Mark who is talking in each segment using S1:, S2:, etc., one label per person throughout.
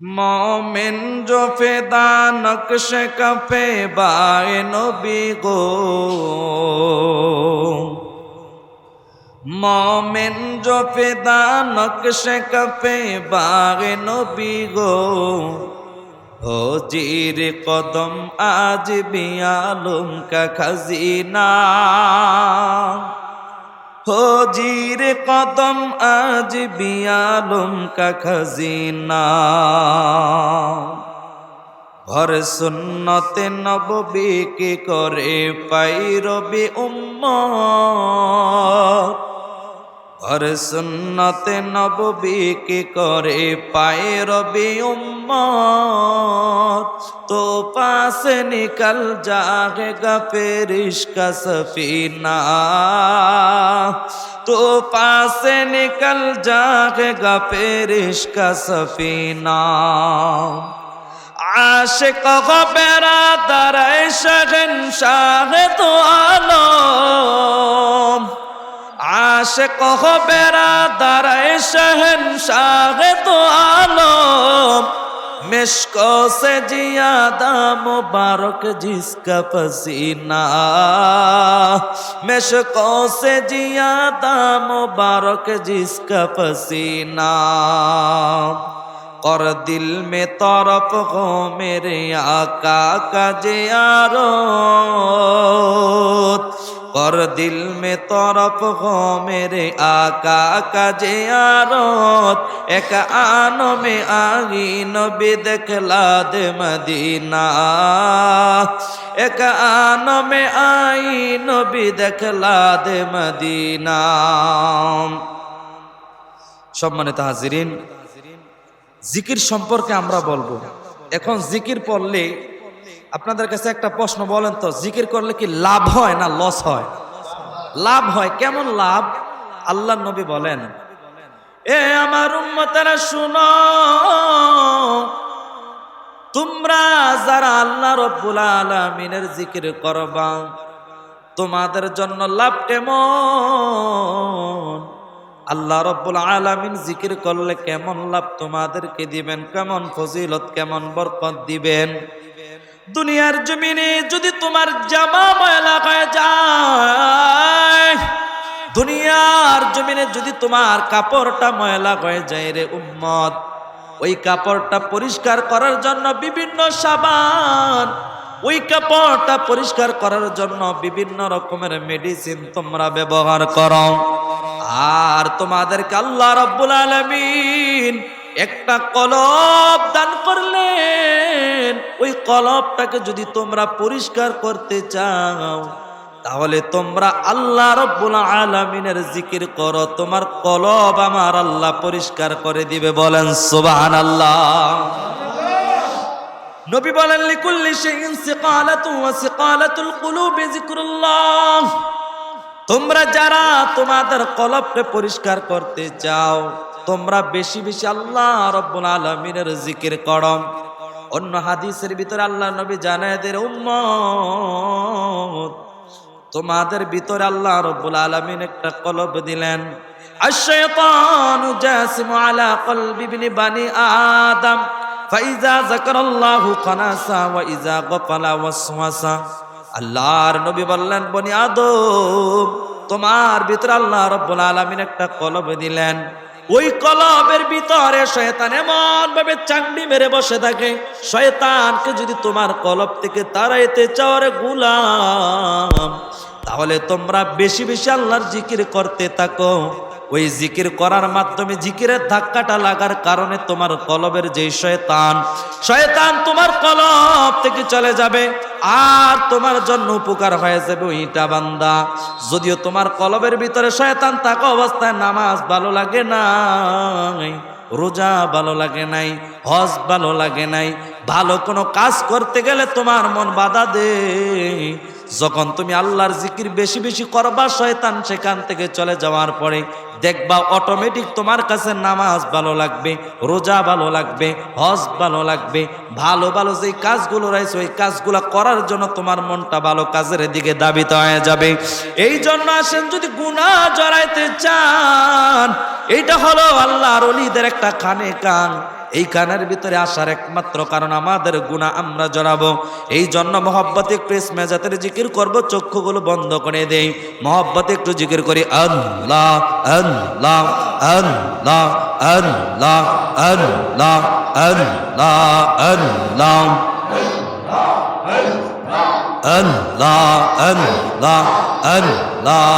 S1: মোমেন জো ফেদা naqsh coffee বায় নবী গো মোমেন জো ফেদা naqsh coffee বায় নবী গো ও জির কদম আজ বিয়ালুম কা খাজিনা হজির কদম আজ বিয়ালম কা খজিনা। ভর সুন্নতে নববি কি করে পাই রবি উম্মত। আর সুন্নতে নববী কি করে পায়ে রবি উম্ম তো পাশে নিকল যাহেগা পেরিশ কা সফিনা। তো পাশে নিকল যাহেগা পেরিশ কা সফিনা। আশিক বেড়া তারায় শহন সাহে তো আলো আশে কহ বেড়া দাঁড়ায় শহন শাহে তো আলম مشک سے زیادہ مبارک جس کا پسینہ مشک سے زیادہ مبارک جس کا پسینہ اور دل میں طرف ہو میرے آقا کا جیارو दिल में तरफ हो मेरे आका का जियारत एक आनो में आगी नबी देखला दे मदीना एक आनो में आई नबी देखला दे मदीना সম্মানিত হাজিরিন জিকির সম্পর্কে আমরা বলবো এখন জিকির পড়লে আপনাদের কাছে একটা প্রশ্ন বলেন তো জিকির করলে কি লাভ হয় না লস হয় লাভ হয়, কেমন লাভ? আল্লাহ নবী বলেন, এ আমার উম্মতারা, শুনো, তোমরা যারা আল্লাহ রব্বুল আলমিনের জিকির করবা, তোমাদের জন্য লাভ কেমন? আল্লাহ রব্বুল আলামিন জিকির করলে কেমন লাভ তোমাদেরকে দিবেন? কেমন ফজিলত, কেমন বরকত দিবেন? দুনিয়ার জমিনে যদি তোমার জামা ময়লা হয়ে যায় দুনিয়ার জমিনে যদি তোমার কাপড়টা ময়লা হয়ে যায় রে উম্মত, ওই কাপড়টা পরিষ্কার করার জন্য বিভিন্ন সাবান, ওই কাপড়টা পরিষ্কার করার জন্য বিভিন্ন রকমের মেডিসিন তোমরা ব্যবহার করো। আর তোমাদেরকে আল্লাহ রব্বুল আলমিন একটা কলব দান করলেন। ওই কলবটাকে যদি তোমরা পরিষ্কার করতে চাও তাহলে তোমরা আল্লাহ রব্বুল আলমিনের জিকির করো, তোমার কলব আমার আল্লাহ পরিষ্কার করে দিবে, বলেন সুবাহান আল্লাহ নবী বলেন, লিকুল্লি শাইইন সিকালাতু ওয়া সিকালাতুল কুলুবি যিকরুল্লাহ। তোমরা যারা তোমাদের কলবকে পরিষ্কার করতে চাও, তোমরা বেশি বেশি আল্লাহ রব্বুল আলমিনের জিকির করো। অন্য হাদিসের ভিতরে আল্লাহ নবী জানায়দের উম্মত তোমাদের ভিতরে আল্লাহ রব্বুল আলমিন একটা কলব দিলেন الشيطان جاسم على قلب ابن بني آدم فإذا ذكر الله قناسا وإذا غفل وسوسا আল্লাহর নবী বললেন বনি আদম তোমার ভিতরে আল্লাহ রব্বুল আলমিন একটা কলব দিলেন ওই কলবের ভিতরে শয়তান এমন ভাবে চাংড়ি মেরে বসে থাকে, শয়তানকে যদি তোমার কলব থেকে তাড়াইতে চাও রে গুলাম, তাহলে তোমরা বেশি বেশি আল্লাহর জিকির করতে থাকো। ওই জিকির করার মাধ্যমে জিকিরের ধাক্কাটা লাগার কারণে তোমার কলবের যে শয়তান শয়তান তোমার কলব থেকে চলে যাবে। আর তোমার জন্য উপকার হয়ে যাবে ওইটা বান্দা। যদিও তোমার কলবের ভিতরে শয়তান থাকা অবস্থায় নামাজ ভালো লাগে না রোজা ভালো লাগে নাই, হজ ভালো লাগে নাই, ভালো কোনো কাজ করতে গেলে তোমার মন বাধা দে। যখন তুমি আল্লাহর জিকির বেশি বেশি করবা, শয়তান সেখান থেকে চলে যাওয়ার পরে দেখবা অটোমেটিক তোমার কাছে নামাজ ভালো লাগবে, রোজা ভালো লাগবে, হজ ভালো লাগবে, ভালো ভালো যে কাজগুলো রয়েছে, ওই কাজগুলো করার জন্য তোমার মনটা ভালো কাজের দিকে দাবিত হয়ে যাবে। এই জন্য আসেন যদি গুণা জড়াইতে চান, এইটা হলো আল্লাহর অলিদের একটা খানে কান। এই কানের ভিতরে আসার একমাত্র কারণ আমাদের গুণা আমরা জড়াবো। এই জন্য মহব্বত একটু মেজাতের জিকির করব, চক্ষুগুলো বন্ধ করে দেই। মহব্বত একটু জিকির করি আল্লাহ। আল্লাহ আল্লাহ আল্লাহ আল্লাহ আল্লাহ আল্লাহ। আল্লাহ আল্লাহ আল্লাহ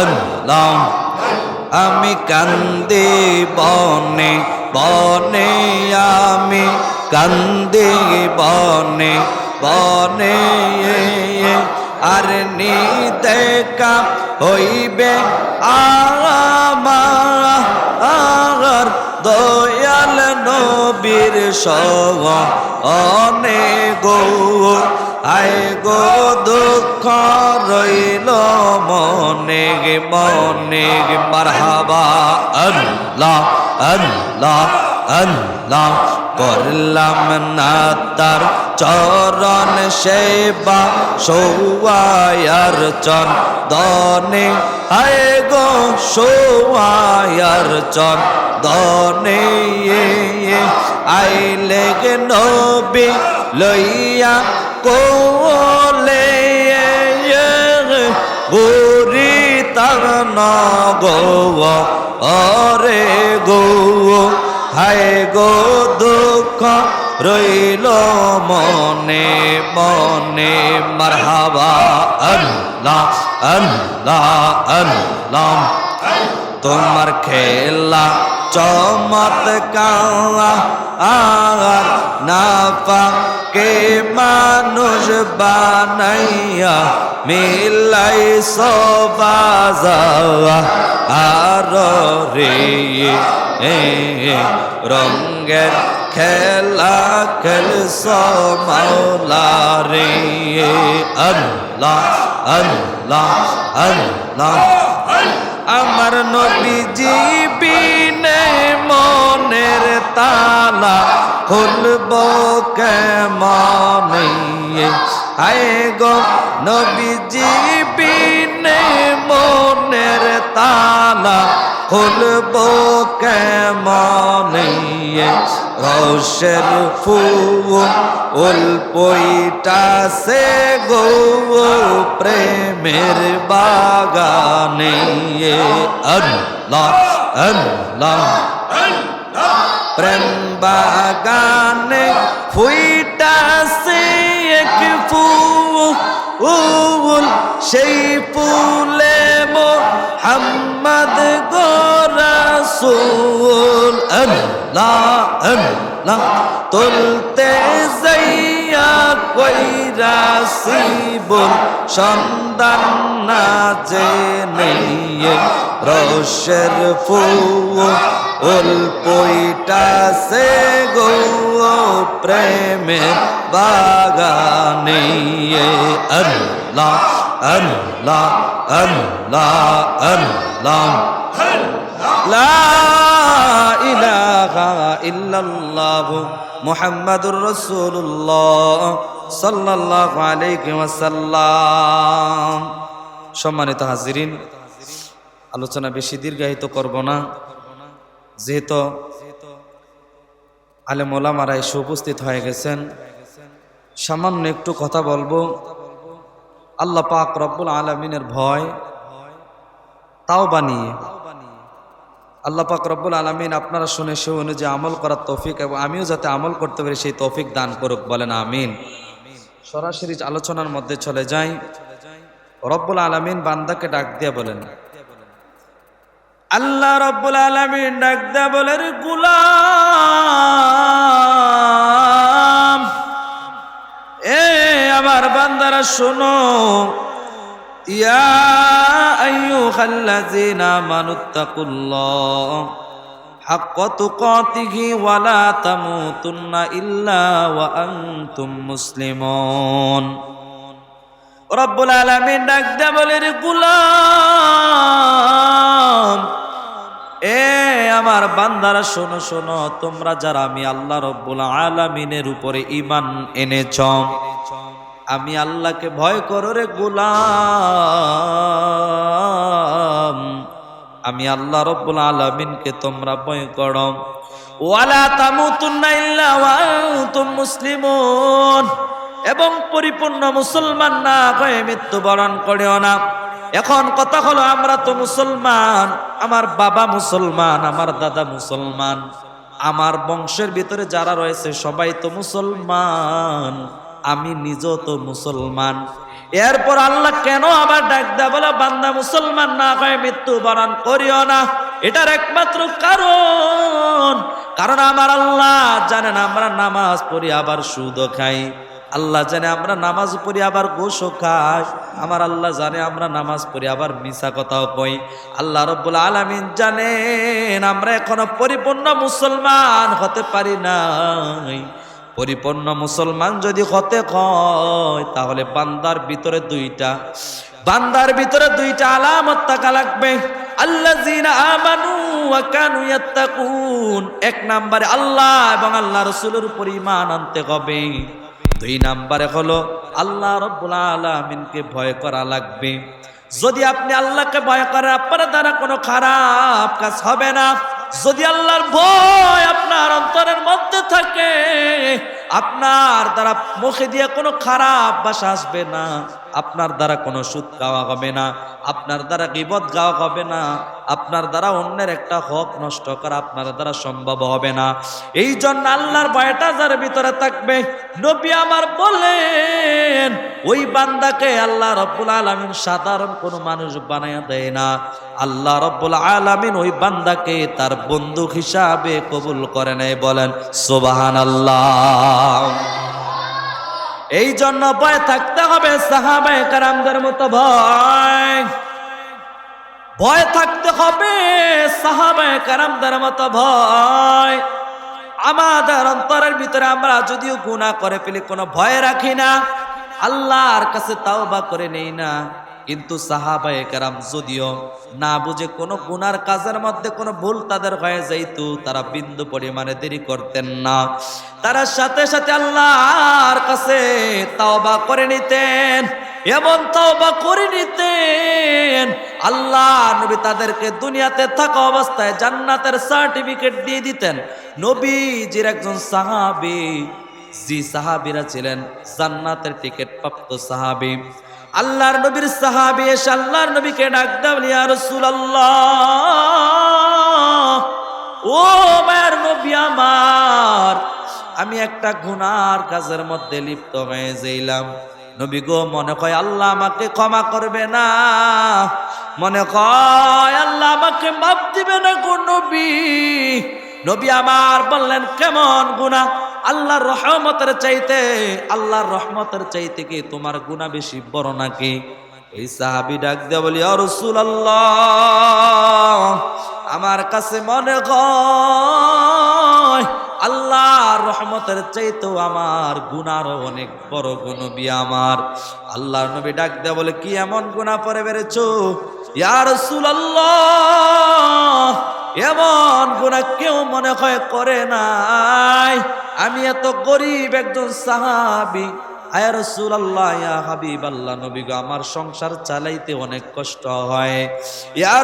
S1: আল্লাহ। আমি কান্দি বনে বনে আমি কান্দি বনে বনে আর নি দেখা হইবে আমার দয়াল নবীর সগ অনে গো। আয় গো দুঃখ রইল মনে মনে, মারহাবা আল্লাহ। করলাম না তার চরণ সেবা সৌয়ার চন দনে আয় গো সৌয়ার চন দনে আইলে গে নবী লইয়া কোলে বুড়ি তার গো অরে গো হায় গো দুঃখ রইল মনে মনে মারহাবা। আল্লাহ আল্লাহ আল্লাহ। তোমার খেলা চমৎকার আর না পাকে মানুষ বানাইয়া মিলাই সবাজা আর রে রঙ্গের খেলা খেল মাওলা রে আল্লাহ আল্লাহ আল্লাহ। আমার নবীজি বিনে মনের তালা খুলব কেমনে? আয় গো নবীজি বিনে মনের তালা খুলব কেমনে? রসের ফুল উল্পইটা সে গো প্রেমের বাগানে। প্রেম বাগানে ফুইটা সে এক ফুল সেই ফুলে মোহাম্মদ গোরাসুল আল্লাহ আল্লাহ তুলতে যাইয়া কইরা শিবুল সন্ধান না জেনে রসের ফুল উল পইটা সে গো প্রেমে বাগানে আল্লাহ আল্লাহ আল্লাহ আল্লাহ। লা ইলাহা ইল্লাল্লাহ মুহাম্মাদুর রাসূলুল্লাহ সাল্লাল্লাহু সম্মানিত হাজিরিন, আলোচনা বেশি দীর্ঘায়িত করব না। যেহেতু আলেম ওলামারা এসে উপস্থিত হয়ে গেছেন, সামান্য একটু কথা বলব। আল্লাহ পাক রব্বুল আলমিনের ভয় তাও বানিয়ে আল্লাহ পাক রব্বুল আলমিন আপনারা শুনে সে অনুযায়ী আমল করার তৌফিক এবং আমিও যাতে আমল করতে পারি সেই তৌফিক দান করুক, বলেন আমিন। সরাসরি আলোচনার মধ্যে চলে যাই। রব্বুল আলমিন বান্দাকে ডাক দিয়ে বলেন, আল্লাহ রব্বুল আলমিন ডাক দেয়া বলেন, গুলাম, এ আমার বান্দারা শোনো ইয়া আইয়ুহাল্লাযীনা আমানুত্তাকুল্লাহ, হাক্ক তুকাতিহি ওয়ালা তামুতুন্না ইল্লা ওয়া আনতুম আলামিন ডাক দেয়া বলে এ আমার বান্দারা, শোনো শোনো, তোমরা যারা আমি আল্লাহ রব্বুল আলামিনের উপরে ইমান এনেছ আমি আল্লাহকে ভয় করো রে গোলাম। আমি আল্লাহ রব্বুল আলামিনকে তোমরা ভয় করো। ওয়ালা তামুতুন্না ইল্লা ওয়া এবং পরিপূর্ণ মুসলমান না হয়ে মৃত্যুবরণ করিও না। এখন কথা হলো, আমরা তো মুসলমান, আমার বাবা মুসলমান, আমার দাদা মুসলমান। আমার বংশের ভিতরে যারা রয়েছে, সবাই তো মুসলমান। আমি নিজেও তো মুসলমান। এরপর আল্লাহ কেন আবার ডাক দেয়? বলে, বান্দা মুসলমান না হয়ে মৃত্যুবরণ করিও না। এটার একমাত্র কারণ কারণ আমার আল্লাহ জানেন আমরা নামাজ পড়ি, আবার সুদও খাই। আল্লাহ জানে আমরা নামাজ পড়ি, আবার গোসও খাই। আমার আল্লাহ জানে আমরা নামাজ পড়ি, আবার মিশা কথাও কই। আল্লাহ রব্বুল আলমিন জানেন, আমরা এখনও পরিপূর্ণ মুসলমান হতে পারি নাই। পরিপূর্ণ মুসলমান যদি হতে হয় তাহলে বান্দার ভিতরে দুইটা। বান্দার ভিতরে দুইটা আলামত থাকা লাগবে। এক নম্বরে আল্লাহ এবং আল্লাহ রাসূলের উপর ঈমান আনতে হবে। দুই নম্বরে হলো আল্লাহ রব্বুল আলামিনকে ভয় করা লাগবে। যদি আপনি আল্লাহকে ভয় করেন, আপনার দ্বারা কোনো খারাপ কাজ হবে না। যদি আল্লাহর ভয় আপনার অন্তরের মধ্যে থাকে, আপনার দ্বারা মুখে দিয়ে কোনো খারাপ ভাষা আসবে না, আপনার দ্বারা কোনো সুদ গাওয়া হবে না, আপনার দ্বারা গিবত গাওয়া হবে না, আপনার দ্বারা অন্যের একটা হক নষ্ট করা আপনার দ্বারা সম্ভব হবে না। এই জন্য আল্লাহর ভয়টা যার ভিতরে থাকবে, নবী আমার বলেন ওই বান্দাকে আল্লাহ রব্বুল আলমিন সাধারণ কোনো মানুষ বানায় দেয় না। আল্লাহ রব্বুল আলমিন ওই বান্দাকে তার বন্ধু হিসাবে কবুল করে নেয়, বলেন সোবাহান আল্লাহ এই জন্য ভয় থাকতে হবে সাহাবায়ে কারামদের মতো ভয়। ভয় থাকতে হবে সাহাবায়ে কারামদের মতো ভয়। আমাদের অন্তরের ভিতরে আমরা যদিও গুণা করে ফেলি, কোনো ভয় রাখি না। আল্লাহর কাছে তাওবা করে নেই না। কিন্তু সাহাবায়ে কারাম যদিও না বুঝে কোনো গুনার কাজের মধ্যে কোনো ভুল তাদের হয়ে যাইতো, তারা বিন্দু পরিমাণে দেরি করতেন না। তারা সাথে সাথে আল্লাহর কাছে তাওবা করে নিতেন, এমন তাওবা করে নিতেন, আল্লাহ নবী তাদেরকে দুনিয়াতে থাকা অবস্থায় জান্নাতের সার্টিফিকেট দিয়ে দিতেন। নবীজির একজন সাহাবী জি সাহাবিরা ছিলেন, জান্নাতের টিকিট প্রাপ্ত সাহাবী। আল্লাহর নবীর সাহাবী এসে আল্লাহর নবীকে ডাক ইয়া রাসূলুল্লাহ, ও মায়ের নবী আমার, আমি একটা গুনার কাজের মধ্যে লিপ্ত হয়ে যাইলাম। নবী গো, মনে কয়, আল্লাহ আমাকে ক্ষমা করবে না। মনে কয়, আল্লাহ আমাকে মাপ দিবে না গো নবী। নবী আমার বললেন, কেমন গুনাহ? আল্লাহর রহমতের চাইতে, আল্লাহর রহমতের চাইতে কি তোমার গুণা বেশি বড় নাকি? এই সাহাবি ডাক দিয়ে বলি রসুল আল্লাহ আমার কাছে মনে আল্লাহর রহমতের চাইতেও আমার গুনারও অনেক বড় গুণবি আমার। আল্লাহর নবী ডাক দেয়া বলে, কি এমন গুণা পরে বেড়েছো? ইয়ার আল্লাহ এমন গুণা কেউ মনে হয় করে নাই। আমি এত গরিব একজন সাহাবি। হাবিব আল্লাহ নবী গো, আমার সংসার চালাইতে অনেক কষ্ট হয়। ইয়া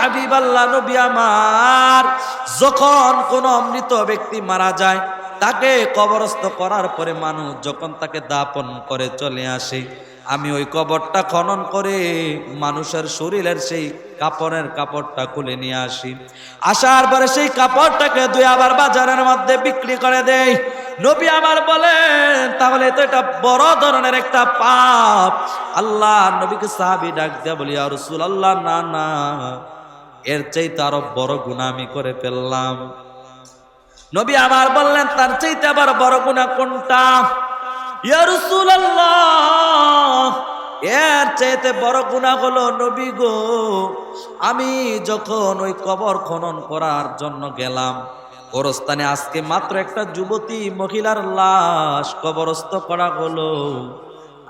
S1: হাবিব আল্লাহ আমার, যখন কোন মৃত ব্যক্তি মারা যায়, তাকে কবরস্থ করার পরে মানুষ যখন তাকে দাপন করে চলে আসে আমি ওই কবরটা খনন করে মানুষের শরীরের সেই কাপড়ের কাপড়টা খুলে নিয়ে আসি। আসার পরে সেই কাপড়টাকে দুই আবার বাজারের মধ্যে বিক্রি করে দেয় নবী আবার বলেন, তাহলে তো এটা বড় ধরনের একটা পাপ। আল্লাহ নবীকে সাহাবি ডাক দেয়া বলি আর রসুল আল্লাহ না না, এর চাইতে আরও বড় গুণা আমি করে ফেললাম। নবী আবার বললেন, তার চাইতে আবার বড় গুণা কোনটা? এর চাইতে বড় গুণা হলো নবী গো, আমি যখন ওই কবর খনন করার জন্য গেলাম, গোরস্থানে আজকে মাত্র একটা যুবতী মহিলার লাশ কবরস্থ করা হলো।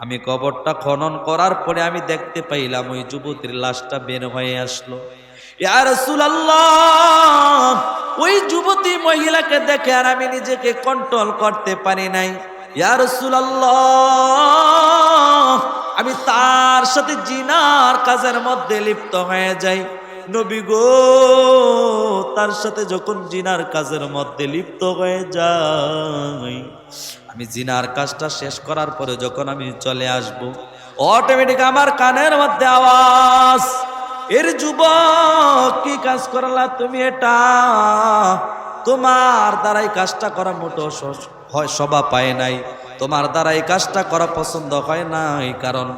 S1: আমি কবরটা খনন করার পরে আমি দেখতে পাইলাম ওই যুবতীর লাশটা বের হয়ে আসলো। ওই যুবতী মহিলাকে দেখে আর আমি নিজেকে কন্ট্রোল করতে পারি নাই। আমি তার সাথে জিনার কাজের মধ্যে লিপ্ত হয়ে যাই। নবী গো, তার সাথে যখন জিনার কাজের মধ্যে লিপ্ত হয়ে যাই, আমি জিনার কাজটা শেষ করার পরে যখন আমি চলে আসব অটোমেটিক আমার কানের মধ্যে আওয়াজ, এর যুবক, কি কাজ করলা তুমি এটা? তোমার দ্বারাই কাজটা করা মোটো হয় সভা পায় নাই। তোমার দ্বারা এই কাজটা করা পছন্দ হয় নাই, কারণ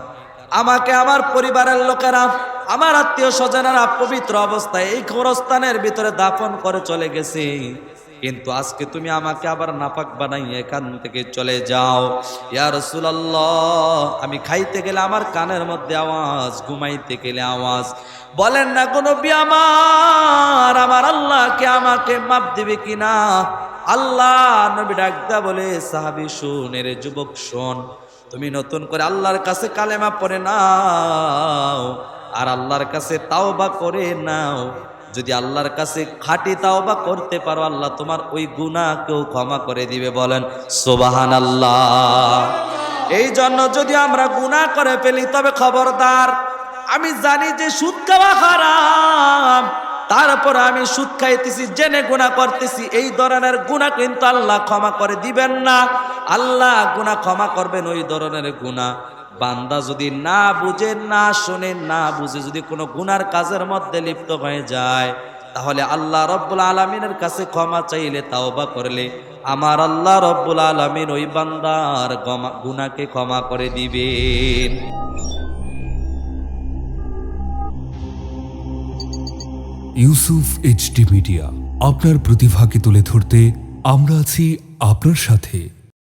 S1: আমাকে আমার পরিবারের লোকেরা, আমার আত্মীয় স্বজনেরা পবিত্র অবস্থায় এই খরস্থানের ভিতরে দাফন করে চলে গেছে। কিন্তু আজকে তুমি আমাকে আবার নাপাক বানাই এখান থেকে চলে যাও। ইয়া রাসূলুল্লাহ, আমি খাইতে গেলে আমার কানের মধ্যে আওয়াজ, ঘুমাইতে গেলে আওয়াজ। বলেন না কোনো আমার আমার আল্লাহকে আমাকে মাপ দিবে কিনা? আল্লাহ নবী ডাকদা বলে, সাহাবি, শুন রে যুবক, শোন। তুমি নতুন করে আল্লাহর কাছে কালেমা পড়ে নাও আর আল্লাহর কাছে তাওবা করে নাও। যদি আল্লাহর কাছে খাঁটি তাওবা করতে পারো, আল্লাহ তোমার ওই গুনাহকেও ক্ষমা করে দিবে। বলেন সোবাহান আল্লাহ এই জন্য যদি আমরা গুনাহ করে ফেলি, তবে খবরদার, আমি জানি যে সুদ খাওয়া হারাম। তারপর আমি সুদ খাইতেছি, জেনে গুণা করতেছি, এই ধরনের গুণা কিন্তু আল্লাহ ক্ষমা করে দিবেন না। আল্লাহ গুণা ক্ষমা করবেন ওই ধরনের গুণা বান্দা যদি না বুঝে, না শোনে, না বুঝে যদি কোনো গুনার কাজের মধ্যে লিপ্ত হয়ে যায়, তাহলে আল্লাহ রব্বুল আলমিনের কাছে ক্ষমা চাইলে, তাওবা করলে আমার আল্লাহ রব্বুল আলমিন ওই বান্দার গুনাকে ক্ষমা করে দিবেন।
S2: ইউসুফ এইচডি মিডিয়া আপনার প্রতিভাকে তুলে ধরতে আমরা আছি আপনার সাথে।